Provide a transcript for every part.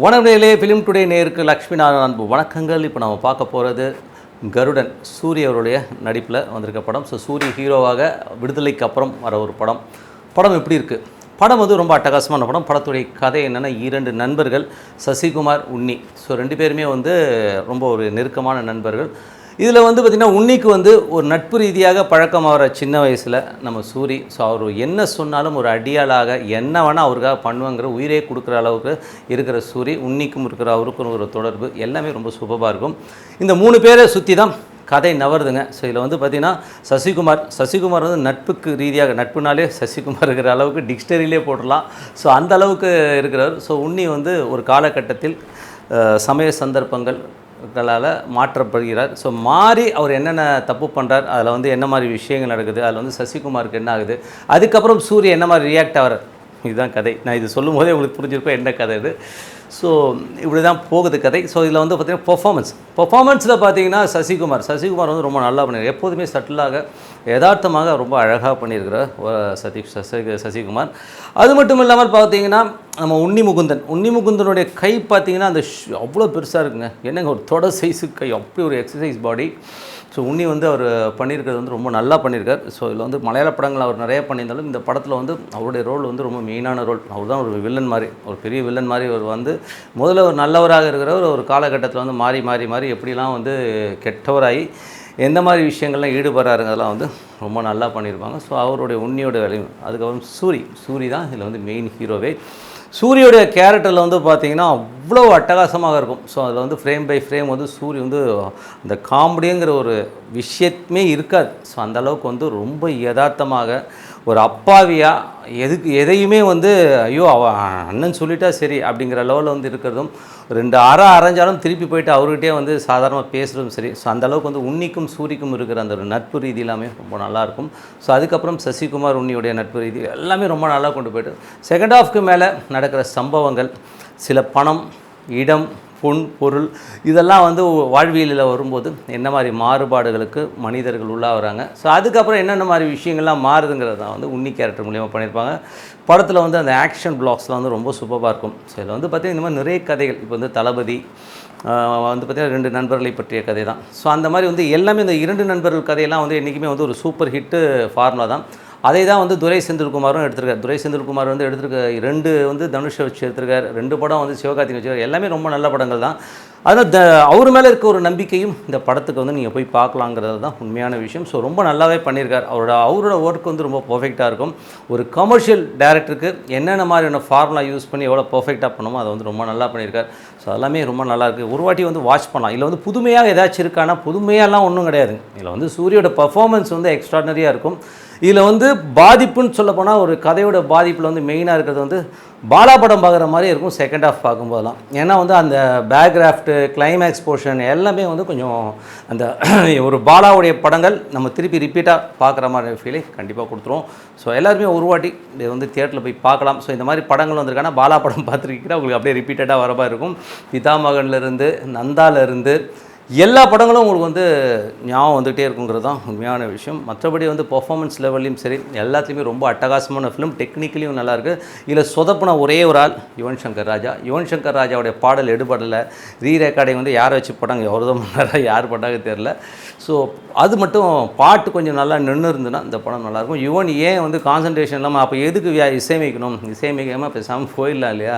வணக்கங்களே film today நேருக்கு லக்ஷ்மி நாராயண அன்பு வணக்கங்கள். இப்போ நம்ம பார்க்க போகிறது கருடன் சூரிய அவருடைய நடிப்பில் வந்திருக்க படம். ஸோ சூரிய ஹீரோவாக விடுதலைக்கு அப்புறம் வர ஒரு படம். படம் எப்படி இருக்குது படம் வந்து ரொம்ப அட்டகாசமான படம். படத்துடைய கதை என்னென்னா இரண்டு நண்பர்கள் சசிகுமார் உன்னி. ஸோ ரெண்டு பேருமே வந்து ரொம்ப ஒரு நெருக்கமான நண்பர்கள். இதில் வந்து பார்த்திங்கன்னா உன்னிக்கு வந்து ஒரு நட்பு ரீதியாக பழக்கமாகிற சின்ன வயசில் நம்ம சூரி ஸோ அவர் என்ன சொன்னாலும் ஒரு அடியாளாக என்ன வேணால் அவருக்காக பண்ணுவாங்கிற உயிரே கொடுக்குற அளவுக்கு இருக்கிற சூரி உன்னிக்கும் இருக்கிற அவருக்கும் ஒரு தொடர்பு எல்லாமே ரொம்ப சூப்பராக இருக்கும். இந்த மூணு பேரை சுற்றி தான் கதை நவருதுங்க. ஸோ இதில் வந்து பார்த்திங்கன்னா சசிகுமார் சசிகுமார் வந்து நட்புக்கு ரீதியாக நட்புனாலே சசிகுமார் இருக்கிற அளவுக்கு டிக்ஷனரியிலே போடலாம் ஸோ அந்த அளவுக்கு இருக்கிறவர். ஸோ உன்னி வந்து ஒரு காலகட்டத்தில் சமய சந்தர்ப்பங்கள் களால் மாற்றப்படுகிறார். ஸோ மாறி அவர் என்னென்ன தப்பு பண்ணுறார் அதில் வந்து என்ன மாதிரி விஷயங்கள் நடக்குது அதில் வந்து சசிகுமாருக்கு என்ன ஆகுது அதுக்கப்புறம் சூரிய என்ன மாதிரி ரியாக்ட் ஆகிறார் இதுதான் கதை. நான் இது சொல்லும் போதே உங்களுக்கு புரிஞ்சிருக்கோம் என்ன கதை இது. ஸோ இப்படி தான் போகுது கதை. ஸோ இதில் வந்து பார்த்திங்கன்னா பெர்ஃபார்மன்ஸ் பெர்ஃபார்மன்ஸில் பார்த்தீங்கன்னா சசிகுமார். சசிகுமார் வந்து ரொம்ப நல்லா பண்ணியிருக்கார். எப்போதுமே சட்டிலாக யதார்த்தமாக ரொம்ப அழகாக பண்ணியிருக்கிறார் சதீஷ் சசி சசிகுமார். அது மட்டும் இல்லாமல் பார்த்தீங்கன்னா நம்ம உன்னி முகுந்தன். உன்னி முகுந்தனுடைய கை பார்த்தீங்கன்னா அந்த ஷ்- அவ்வளோ பெருசாக இருக்குங்க. என்னங்க ஒரு தொட சைஸு கை? அப்படி ஒரு எக்ஸசைஸ் பாடி ஸோ உன்னி வந்து அவர் பண்ணியிருக்கிறது வந்து ரொம்ப நல்லா பண்ணியிருக்கார். ஸோ இதில் வந்து மலையாள படங்கள் அவர் நிறைய பண்ணியிருந்தாலும் இந்த படத்தில் வந்து அவருடைய ரோல் வந்து ரொம்ப மெயினான ரோல் அவர் தான் ஒரு வில்லன் மாதிரி ஒரு பெரிய வில்லன் மாதிரி அவர் வந்து முதல்ல ஒரு நல்லவராக இருக்கிறவர் ஒரு காலகட்டத்தில் வந்து மாறி மாறி மாறி எப்படிலாம் வந்து கெட்டவராகி எந்த மாதிரி விஷயங்கள்லாம் ஈடுபடுறாருங்க அதெல்லாம் வந்து ரொம்ப நல்லா பண்ணியிருப்பாங்க. ஸோ அவருடைய உன்னியோட வேலையும் அதுக்கப்புறம் சூரி. சூரி தான் இதில் வந்து மெயின் ஹீரோவே சூரியோடைய கேரக்டரில் வந்து பார்த்திங்கன்னா அவ்வளோ அட்டகாசமாக இருக்கும். ஸோ அதில் வந்து ஃப்ரேம் பை ஃப்ரேம் வந்து சூரி வந்து அந்த காமெடிங்கிற ஒரு விஷயமே இருக்காது. ஸோ அந்தளவுக்கு வந்து ரொம்ப யதார்த்தமாக ஒரு அப்பாவியாக எதுக்கு எதையுமே வந்து ஐயோ அவ அண்ணன் சொல்லிட்டா சரி அப்படிங்கிற லெவலில் வந்து இருக்கிறதும் ரெண்டு அரை அரைஞ்சாலும் திருப்பி போயிட்டு அவர்கிட்டே வந்து சாதாரணமாக பேசுகிறதும் சரி. ஸோ அந்தளவுக்கு வந்து உன்னிக்கும் சூரிக்கும் இருக்கிற அந்த ஒரு நட்பு ரீதி எல்லாமே ரொம்ப நல்லாயிருக்கும் ஸோ அதுக்கப்புறம் சசிகுமார் உன்னியுடைய நட்பு ரீதி எல்லாமே ரொம்ப நல்லா கொண்டு போயிட்டு. செகண்ட் ஹாஃப்க்கு மேலே நடக்கிற சம்பவங்கள் சில பணம் இடம் பொன் பொருள் இதெல்லாம் வந்து வாழ்வியலில் வரும்போது என்ன மாதிரி மாறுபாடுகளுக்கு மனிதர்கள் உள்ளாகிறாங்க. ஸோ அதுக்கப்புறம் என்னென்ன மாதிரி விஷயங்கள்லாம் மாறுதுங்கிறது தான் வந்து உன்னி கேரக்டர் மூலியமாக பண்ணியிருப்பாங்க. படத்தில் வந்து அந்த ஆக்ஷன் பிளாக்ஸ்லாம் வந்து ரொம்ப சூப்பராக இருக்கும். ஸோ இதில் வந்து பார்த்திங்கன்னா இந்த மாதிரி நிறைய கதைகள். இப்போ வந்து தளபதி வந்து பார்த்திங்கன்னா ரெண்டு நண்பர்களை பற்றிய கதை தான். ஸோ அந்த மாதிரி வந்து எல்லாமே இந்த இரண்டு நண்பர்கள் கதையெல்லாம் வந்து என்றைக்குமே வந்து ஒரு சூப்பர் ஹிட்டு ஃபார்முலா தான். அதை தான் வந்து துரை செந்தில்குமாரும் எடுத்திருக்கார். துரை செந்தில்குமார் வந்து எடுத்திருக்க ரெண்டு வந்து தனுஷை வச்சு எடுத்திருக்கார். ரெண்டு படம் வந்து சிவகார்த்திகை வச்சிருக்காரு. எல்லாமே ரொம்ப நல்ல படங்கள் தான். அதனால் த அவர் மேலே இருக்க ஒரு நம்பிக்கையும் இந்த படத்துக்கு வந்து நீங்கள் போய் பார்க்கலாங்கிறது தான் உண்மையான விஷயம். ஸோ ரொம்ப நல்லாவே பண்ணியிருக்கார். அவரோட அவரோட ஒர்க் வந்து ரொம்ப பர்ஃபெக்டாக இருக்கும். ஒரு கமர்ஷியல் டேரக்டருக்கு என்னென்ன மாதிரியான ஃபார்முலா யூஸ் பண்ணி எவ்வளோ பர்ஃபெக்டாக பண்ணுமோ அதை வந்து ரொம்ப நல்லா பண்ணியிருக்கார். ஸோ எல்லாமே ரொம்ப நல்லாயிருக்கு ஒரு வாட்டி வந்து வாட்ச் பண்ணலாம். இல்லை வந்து புதுமையாக ஏதாச்சும் இருக்கானா புதுமையாலாம் ஒன்றும் கிடையாது. இதில் வந்து சூரியோட பர்ஃபார்மன்ஸ் வந்து எக்ஸ்ட்ராடனரியாக இருக்கும். இதில் வந்து பாதிப்புன்னு சொல்ல போனால் ஒரு கதையோட பாதிப்பில் வந்து மெயினாக இருக்கிறது வந்து பாலா படம் பார்க்குற மாதிரி இருக்கும் செகண்ட் ஆஃப் பார்க்கும்போதெல்லாம். ஏன்னா வந்து அந்த பேக்ராஃப்ட்டு கிளைமேக்ஸ் போர்ஷன் எல்லாமே வந்து கொஞ்சம் அந்த ஒரு பாலாவுடைய படங்கள் நம்ம திருப்பி ரிப்பீட்டாக பார்க்குற மாதிரி ஃபீலை கண்டிப்பாக கொடுத்துருவோம் ஸோ எல்லாருமே ஒரு வாட்டி இது வந்து தியேட்டரில் போய் பார்க்கலாம். ஸோ இந்த மாதிரி படங்கள் வந்திருக்கானா பாலா படம் பார்த்துருக்கீங்கன்னா உங்களுக்கு அப்படியே ரிப்பீட்டடாக வர மாதிரி இருக்கும். பிதாமகன்லேருந்து நந்தாலேருந்து எல்லா படங்களும் உங்களுக்கு வந்து ஞாபகம் வந்துகிட்டே இருக்குங்கிறது தான் உண்மையான விஷயம். மற்றபடி வந்து பெர்ஃபார்மன்ஸ் லெவல்லையும் சரி எல்லாத்துலேயுமே ரொம்ப அட்டகாசமான ஃபிலிம் டெக்னிக்கலியும் நல்லாயிருக்கு இதில் சொதப்பின ஒரே ஒரு ஆள் யுவன் சங்கர் ராஜா. யுவன் சங்கர் ராஜாவுடைய பாடல் எடுபடலை. ரீ ரெக்கார்டிங் வந்து யாரை வச்சு போட்டாங்க எவ்வளோ பண்ணாரா யார் பண்ணாங்க தெரில ஸோ அது மட்டும் பாட்டு கொஞ்சம் நல்லா நின்று இருந்துன்னா இந்த படம் நல்லாயிருக்கும் யுவன் ஏன் வந்து கான்சன்ட்ரேஷன் இல்லாமல் அப்போ எதுக்கு வியா- இசையமைக்கணும்? இசையமைக்காமல் பேசாமல் போயிடலாம் இல்லையா?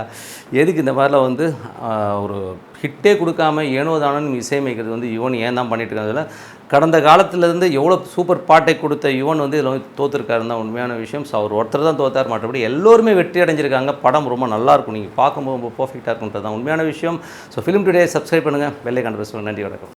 எதுக்கு இந்த மாதிரிலாம் வந்து ஒரு ஹிட்டே கொடுக்காம ஏனோ தானோன்னு இசையமைக்கிறது வந்து யுவன் ஏன் தான் பண்ணிட்டு இருக்காங்க கடந்த காலத்திலேருந்து எவ்வளோ சூப்பர் பாட்டை கொடுத்த யுவன் வந்து இதில் வந்து தோத்துருக்காருன்னு தான் உண்மையான விஷயம். ஸோ அவர் ஒருத்தர் தான் தோத்தார். மற்றபடி எல்லோருமே வெற்றி அடைஞ்சிருக்காங்க. படம் ரொம்ப நல்லாயிருக்கும். நீங்கள் பார்க்கும்போது ரொம்ப பர்ஃபெக்டாக இருக்குன்றது தான் உண்மையான விஷயம். ஸோ ஃபிலிம் டுடே சப்ஸ்கிரைப் பண்ணுங்கள் வெள்ளை கண்டு நன்றி வணக்கம்.